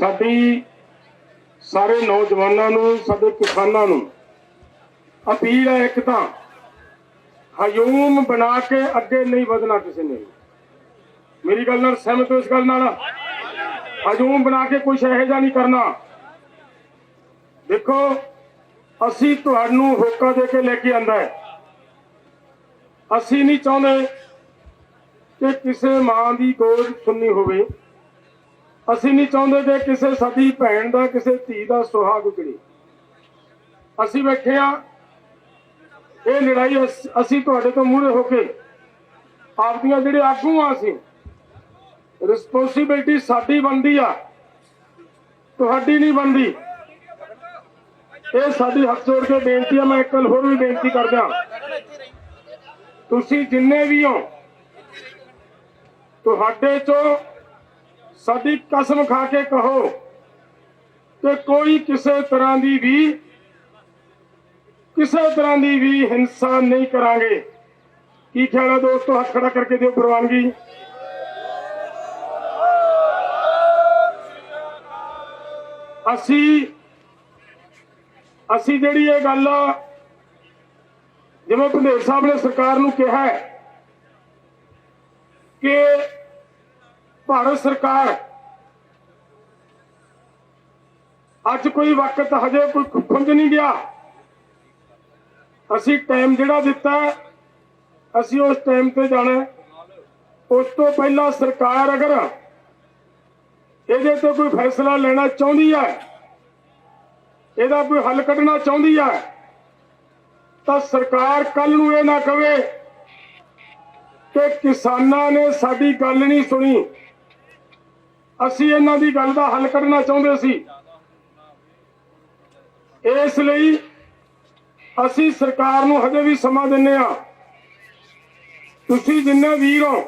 ਸਾਡੀ ਸਾਰੇ ਨੌਜਵਾਨਾਂ ਨੂੰ, ਸਾਡੇ ਕਿਸਾਨਾਂ ਨੂੰ ਅਪੀਲ ਹੈ ਇੱਕ ਤਾਂ ਹਯੂਮ ਬਣਾ ਕੇ ਅੱਗੇ ਨਹੀਂ ਵਧਣਾ ਕਿਸੇ ਨੇ। ਮੇਰੀ ਗੱਲ ਨਾਲ ਸਹਿਮਤ ਹੋ ਇਸ ਗੱਲ ਨਾਲ? ਹਯੂਮ ਬਣਾ ਕੇ ਕੁਝ ਇਹੋ ਜਿਹਾ ਨਹੀਂ ਕਰਨਾ। ਦੇਖੋ, ਅਸੀਂ ਤੁਹਾਨੂੰ ਹੋਕਾ ਦੇ ਕੇ ਲੈ ਕੇ ਆਂਦਾ ਹੈ। ਅਸੀਂ ਨਹੀਂ ਚਾਹੁੰਦੇ ਕਿ ਕਿਸੇ ਮਾਂ ਦੀ ਗੋਦ ਸੁਣਨੀ ਹੋਵੇ। ਅਸੀਂ ਨਹੀਂ ਚਾਹੁੰਦੇ ਕਿ ਕਿਸੇ ਸਾਡੀ ਭੈਣ ਦਾ, ਕਿਸੇ ਧੀ ਦਾ ਸੁਹਾਗ ਉਜੜੇ ਅਸੀਂ ਬੈਠੇ ਆ ਇਹ ਲੜਾਈ ਅਸੀਂ ਤੁਹਾਡੇ ਤੋਂ ਮੂਹਰੇ ਹੋ ਕੇ ਆਪਦੀਆਂ ਜਿਹੜੇ ਆਗੂ ਆ ਅਸੀਂ ਰਿਸਪੌਂਸਿਬਿਲਟੀ ਸਾਡੀ ਬਣਦੀ ਆ, ਤੁਹਾਡੀ ਨਹੀਂ ਬਣਦੀ। ਇਹ ਸਾਡੀ ਹੱਥ ਜੋੜ ਕੇ ਬੇਨਤੀ ਆ, ਮੈਂ ਇੱਕ ਗੱਲ ਹੋਰ ਵੀ ਬੇਨਤੀ ਕਰਦਾ। ਤੁਸੀਂ ਜਿੰਨੇ ਵੀ ਹੋ, ਤੁਹਾਡੇ ਚੋਂ ਸਾਡੀ ਕਸਮ ਖਾ ਕੇ ਕਹੋ ਕਿ ਕੋਈ ਕਿਸੇ ਤਰ੍ਹਾਂ ਦੀ ਵੀ, ਕਿਸੇ ਤਰ੍ਹਾਂ ਦੀ ਵੀ ਹਿੰਸਾ ਨਹੀਂ ਕਰਾਂਗੇ। ਕੀ ਖਿਆਲ ਹੈ ਦੋਸਤੋ? ਹੱਥ ਖੜਾ ਕਰਕੇ ਦਿਓ ਪ੍ਰਵਾਨਗੀ ਅਸੀਂ ਅਸੀਂ ਜਿਹੜੀ ਇਹ ਗੱਲ ਜਿਵੇਂ ਭੰਦੇਰ ਸਾਹਿਬ ਨੇ ਸਰਕਾਰ ਨੂੰ ਕਿਹਾ ਕਿ ਭਾਰਤ ਸਰਕਾਰ, ਅੱਜ ਕੋਈ ਵਕਤ ਹਜੇ ਕੋਈ ਖੁੰਝ ਨਹੀਂ ਗਿਆ। ਅਸੀਂ ਟਾਈਮ ਜਿਹੜਾ ਦਿੱਤਾ ਅਸੀਂ ਉਸ ਟਾਈਮ ਤੇ ਜਾਣਾ ਉਸ ਤੋਂ ਪਹਿਲਾਂ ਸਰਕਾਰ ਅਗਰ ਇਹਦੇ ਤੇ ਕੋਈ ਫੈਸਲਾ ਲੈਣਾ ਚਾਹੁੰਦੀ ਹੈ, ਇਹਦਾ ਕੋਈ ਹੱਲ ਕੱਢਣਾ ਚਾਹੁੰਦੀ ਹੈ, ਤਾਂ ਸਰਕਾਰ ਕੱਲ ਨੂੰ ਇਹ ਨਾ ਕਵੇ ਕਿ ਕਿਸਾਨਾਂ ਨੇ ਸਾਡੀ ਗੱਲ ਨਹੀਂ ਸੁਣੀ। ਅਸੀਂ ਇਹਨਾਂ ਦੀ ਗੱਲ ਦਾ ਹੱਲ ਕੱਢਣਾ ਚਾਹੁੰਦੇ ਸੀ। ਇਸ ਲਈ ਅਸੀਂ ਸਰਕਾਰ ਨੂੰ ਹਜੇ ਵੀ ਸਮਾਂ ਦਿੰਨੇ ਆ ਤੁਸੀਂ ਜਿੰਨੇ ਵੀਰ ਹੋ,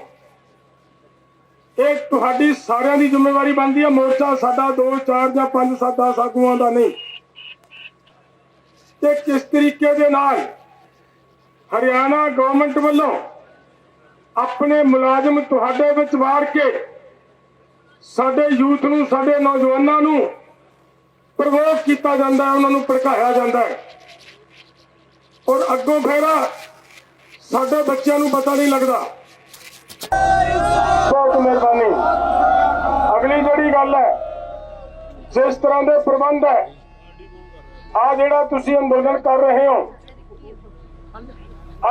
ਇਹ ਤੁਹਾਡੀ ਸਾਰਿਆਂ ਦੀ ਜ਼ਿੰਮੇਵਾਰੀ ਬਣਦੀ ਹੈ ਮੋਰਚਾ ਸਾਡਾ 2 4 ਜਾਂ 5 7 10 ਆਗੂਆਂ ਦਾ ਨਹੀਂ। ਤੇ ਕਿਸ ਤਰੀਕੇ ਦੇ ਨਾਲ ਹਰਿਆਣਾ ਗਵਰਨਮੈਂਟ ਵੱਲੋਂ ਆਪਣੇ ਮੁਲਾਜ਼ਮ ਤੁਹਾਡੇ ਵਿੱਚ ਵਾੜ ਕੇ ਸਾਡੇ ਯੂਥ ਨੂੰ, ਸਾਡੇ ਨੌਜਵਾਨਾਂ ਨੂੰ ਪ੍ਰਵੋਕ ਕੀਤਾ ਜਾਂਦਾ ਹੈ, ਉਹਨਾਂ ਨੂੰ ਭੜਕਾਇਆ ਜਾਂਦਾ ਹੈ। ਔਰ ਅੱਗੋਂ ਫੇਰਾ ਸਾਡੇ ਬੱਚਿਆਂ ਨੂੰ ਪਤਾ ਨਹੀਂ ਲੱਗਦਾ। ਬਹੁਤ ਮਿਹਰਬਾਨੀ। ਅਗਲੀ ਜਿਹੜੀ ਗੱਲ ਹੈ, ਜਿਸ ਤਰ੍ਹਾਂ ਦੇ ਪ੍ਰਬੰਧ ਹੈ ਆ ਜਿਹੜਾ ਤੁਸੀਂ ਅੰਦੋਲਨ ਕਰ ਰਹੇ ਹੋ,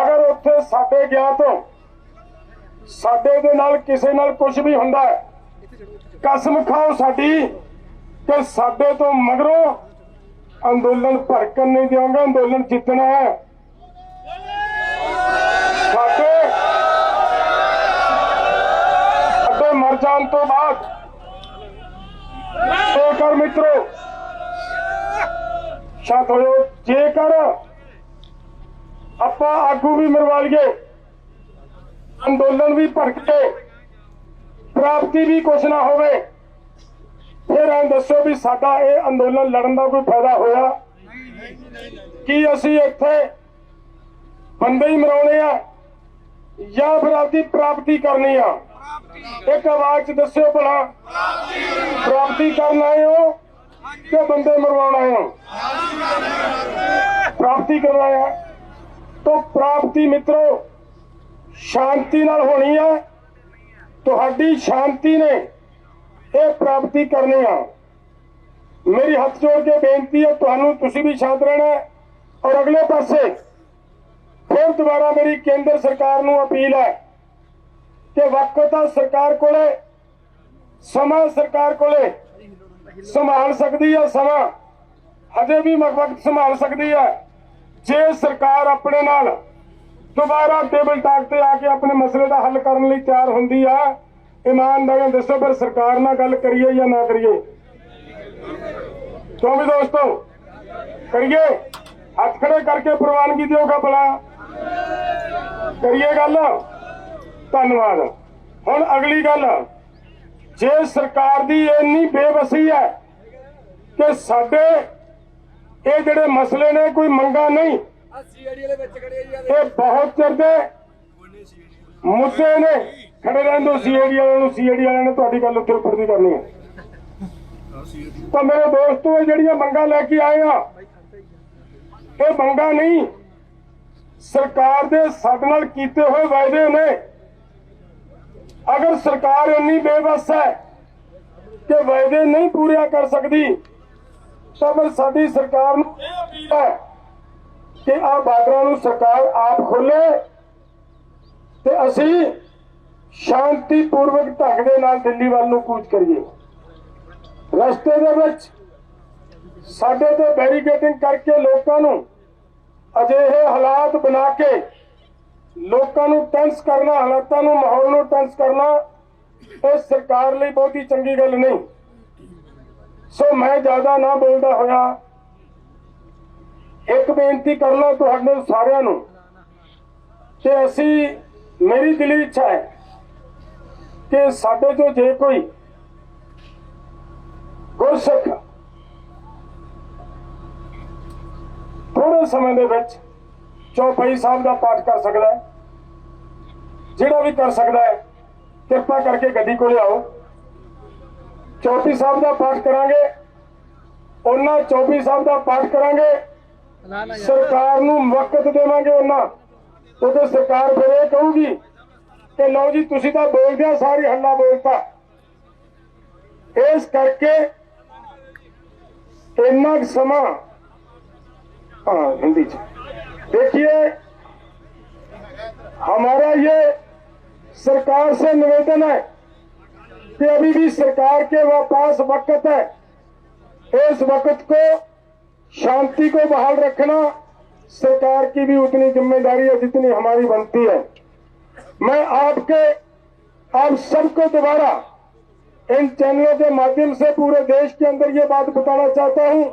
ਅਗਰ ਉੱਥੇ ਸਾਡੇ ਗਿਆ ਤੋਂ, ਸਾਡੇ ਦੇ ਨਾਲ ਕਿਸੇ ਨਾਲ ਕੁਝ ਵੀ ਹੁੰਦਾ ਹੈ ਕਸਮ ਖਾਓ ਸਾਡੀ ਕਿ ਸਾਡੇ ਤੋਂ ਮਗਰੋਂ ਅੰਦੋਲਨ ਭੜਕਣ ਨਹੀਂ ਦਿਆਂਗੇ, ਅੰਦੋਲਨ ਜਿੱਤਣਾ ਹੈ। ਸਾਡੇ ਅਤੇ ਮਰ ਜਾਣ ਤੋਂ ਬਾਅਦ ਜੇਕਰ ਮਿੱਤਰੋ, ਸ਼ਾਂਤ ਹੋ ਜਾਓ। ਜੇਕਰ ਆਪਾਂ ਆਗੂ ਵੀ ਮਰਵਾ ਲਈਏ, ਅੰਦੋਲਨ ਵੀ ਭੜਕ ਪ੍ਰਾਪਤੀ ਵੀ ਕੁਛ ਨਾ ਹੋਵੇ। ਫਿਰ ਐਂ ਦੱਸੋ ਵੀ ਸਾਡਾ ਇਹ ਅੰਦੋਲਨ ਲੜਨ ਦਾ ਕੋਈ ਫਾਇਦਾ ਹੋਇਆ? ਕੀ ਅਸੀਂ ਇੱਥੇ ਬੰਦੇ ਹੀ ਮਰਾਉਣੇ ਆ? ਜਾਂ ਫਿਰ ਆਪਦੀ ਪ੍ਰਾਪਤੀ ਕਰਨੀ ਆ? ਇੱਕ ਆਵਾਜ਼ ਚ ਦੱਸਿਓ ਭਲਾ। ਪ੍ਰਾਪਤੀ ਕਰਨ ਆਏ ਹੋ ਕਿ ਬੰਦੇ ਮਰਵਾਉਣ ਆਏ ਹੋ? ਪ੍ਰਾਪਤੀ ਕਰਨ ਆ। ਤਾਂ ਪ੍ਰਾਪਤੀ ਮਿੱਤਰੋ, ਸ਼ਾਂਤੀ ਨਾਲ ਹੋਣੀ ਹੈ ਤੁਹਾਡੀ ਸ਼ਾਂਤੀ ਨੇ ਇਹ ਪ੍ਰਾਪਤੀ ਕਰਨੀ ਆ। ਮੇਰੀ ਹੱਥ ਜੋੜ ਕੇ ਬੇਨਤੀ ਹੈ, ਤੁਹਾਨੂੰ ਤੁਸੀਂ ਵੀ ਸ਼ਾਂਤ ਰਹਿਣਾ ਔਰ ਅਗਲੇ ਪਾਸੇ ਫਿਰ ਦੁਬਾਰਾ ਮੇਰੀ ਕੇਂਦਰ ਸਰਕਾਰ ਨੂੰ ਅਪੀਲ ਹੈ ਕਿ ਵਕਤ ਆ ਸਰਕਾਰ ਕੋਲੇ, ਸਮਾਂ ਸਰਕਾਰ ਕੋਲੇ ਸੰਭਾਲ ਸਕਦੀ ਹੈ, ਸਮਾਂ ਹਜੇ ਵੀ ਵਕਤ ਸੰਭਾਲ ਸਕਦੀ ਹੈ। ਜੇ ਸਰਕਾਰ ਆਪਣੇ ਨਾਲ ਦੁਬਾਰਾ ਟੇਬਲ ਟਾਕ ਤੇ ਆ ਕੇ ਆਪਣੇ ਮਸਲੇ ਦਾ ਹੱਲ ਕਰਨ ਲਈ ਤਿਆਰ ਹੁੰਦੀ ਆ। ਇਮਾਨਦਾਰੀ ਦੱਸੋ ਪਰ ਸਰਕਾਰ ਨਾਲ ਗੱਲ ਕਰੀਏ ਜਾਂ ਨਾ ਕਰੀਏ? ਕਿਉਂ ਵੀ ਦੋਸਤੋ? ਕਰੀਏ? ਹੱਥ ਖੜੇ ਕਰਕੇ ਪ੍ਰਵਾਨਗੀ ਦਿਓਗਾ ਭਲਾ ਕਰੀਏ ਗੱਲ? ਧੰਨਵਾਦ। ਹੁਣ ਅਗਲੀ ਗੱਲ। ਜੇ ਸਰਕਾਰ ਦੀ ਇੰਨੀ ਬੇਵਸੀ ਹੈ ਕਿ ਸਾਡੇ ਇਹ ਜਿਹੜੇ ਮਸਲੇ ਨੇ, ਕੋਈ ਮੰਗਾ ਨਹੀਂ ਸੀਆਈਡੀ ਇਹ ਬਹੁਤ ਚਿਰ ਦੇ ਮੁੱਦੇ ਨੇ ਖੜੇ ਰਹਿੰਦੇ ਸੀਏਡੀ ਵਾਲਿਆਂ ਨੂੰ ਸੀਏਡੀ ਵਾਲਿਆਂ ਨੇ ਤੁਹਾਡੀ ਗੱਲ ਉੱਥੇ ਉੱਪਰ ਦੀ ਕਰਨੀ। ਹੈ ਤਾਂ ਮੇਰੇ ਦੋਸਤੋ ਇਹ ਜਿਹੜੀਆਂ ਮੰਗਾਂ ਲੈ ਕੇ ਆਏ ਆ ਇਹ ਮੰਗਾਂ ਨਹੀਂ ਸਰਕਾਰ ਦੇ ਸਾਡੇ ਨਾਲ ਕੀਤੇ ਹੋਏ ਵਾਅਦੇ ਨੇ। ਅਗਰ ਸਰਕਾਰ ਇੰਨੀ ਬੇਵਸ ਹੈ ਕਿ ਵਾਅਦੇ ਨਹੀਂ ਪੂਰੇ ਕਰ ਸਕਦੀ ਤਾਂ ਫਿਰ ਸਾਡੀ ਸਰਕਾਰ ਨੂੰ ਇਹ ਅਪੀਲ ਹੈ ਕਿ ਆ ਬਾਰਡਰਾਂ ਨੂੰ ਸਰਕਾਰ ਆਪ ਖੋਲੇ ਤੇ ਅਸੀਂ ਸ਼ਾਂਤੀਪੂਰਵਕ ਢੰਗ ਦੇ ਨਾਲ ਦਿੱਲੀ ਵੱਲ ਨੂੰ ਕੂਚ ਕਰੀਏ। ਰਸਤੇ ਦੇ ਵਿੱਚ ਸਾਡੇ ਤੇ ਬੈਰੀਕੇਡਿੰਗ ਕਰਕੇ ਲੋਕਾਂ ਨੂੰ ਅਜਿਹੇ ਹਾਲਾਤ ਬਣਾ ਕੇ ਲੋਕਾਂ ਨੂੰ ਟੈਂਸ ਕਰਨਾ, ਹਾਲਾਤਾਂ ਨੂੰ, ਮਾਹੌਲ ਨੂੰ ਟੈਂਸ ਕਰਨਾ, ਇਹ ਸਰਕਾਰ ਲਈ ਬਹੁਤੀ ਚੰਗੀ ਗੱਲ ਨਹੀਂ। ਸੋ ਮੈਂ ਜ਼ਿਆਦਾ ਨਾ ਬੋਲਦਾ ਹੋਇਆ। ਇੱਕ ਬੇਨਤੀ ਕਰਨਾ ਤੁਹਾਡੇ ਸਾਰਿਆਂ ਨੂੰ ਕਿ ਅਸੀਂ, ਮੇਰੀ ਦਿਲੀ ਇੱਛਾ ਹੈ ਕਿ ਸਾਡੇ ਤੋਂ ਜੇ ਕੋਈ ਗੁਰਸਿੱਖ ਥੋੜੇ ਸਮੇਂ ਦੇ ਵਿੱਚ ਚੌਪਈ ਸਾਹਿਬ ਦਾ ਪਾਠ ਕਰ ਸਕਦਾ ਹੈ, ਜਿਹੜਾ ਵੀ ਕਰ ਸਕਦਾ ਹੈ, ਕਿਰਪਾ ਕਰਕੇ ਗੱਡੀ ਕੋਲੇ ਆਓ। ਚੌਪਈ ਸਾਹਿਬ ਦਾ ਪਾਠ ਕਰਾਂਗੇ, ਉਹਨਾਂ ਚੌਪਈ ਸਾਹਿਬ ਦਾ ਪਾਠ ਕਰਾਂਗੇ। ਸਰਕਾਰ ਨੂੰ ਵਕਤ ਦੇਵਾਂਗੇ ਉਹਨਾਂ ਕਿਉਂਕਿ ਸਰਕਾਰ ਫਿਰ ਇਹ ਕਹੂਗੀ ਕਿ ਲਓ ਜੀ ਤੁਸੀਂ ਤਾਂ ਬੋਲਦੇ ਆ ਸਾਰੀ ਹੱਲਾ ਬੋਲਤਾ ਇਸ ਕਰਕੇ ਇੰਨਾ ਕੁ ਸਮਾਂ हाँ हिंदी से देखिए हमारा ये सरकार से निवेदन है कि अभी भी सरकार के वा- पास वक्त है इस वक्त को शांति को बहाल रखना सरकार की भी उतनी ज़िम्मेदारी है जितनी हमारी बनती है। मैं आपके, आप सबको दोबारा इन चैनलों के माध्यम से पूरे देश के अंदर ये बात बताना चाहता हूँ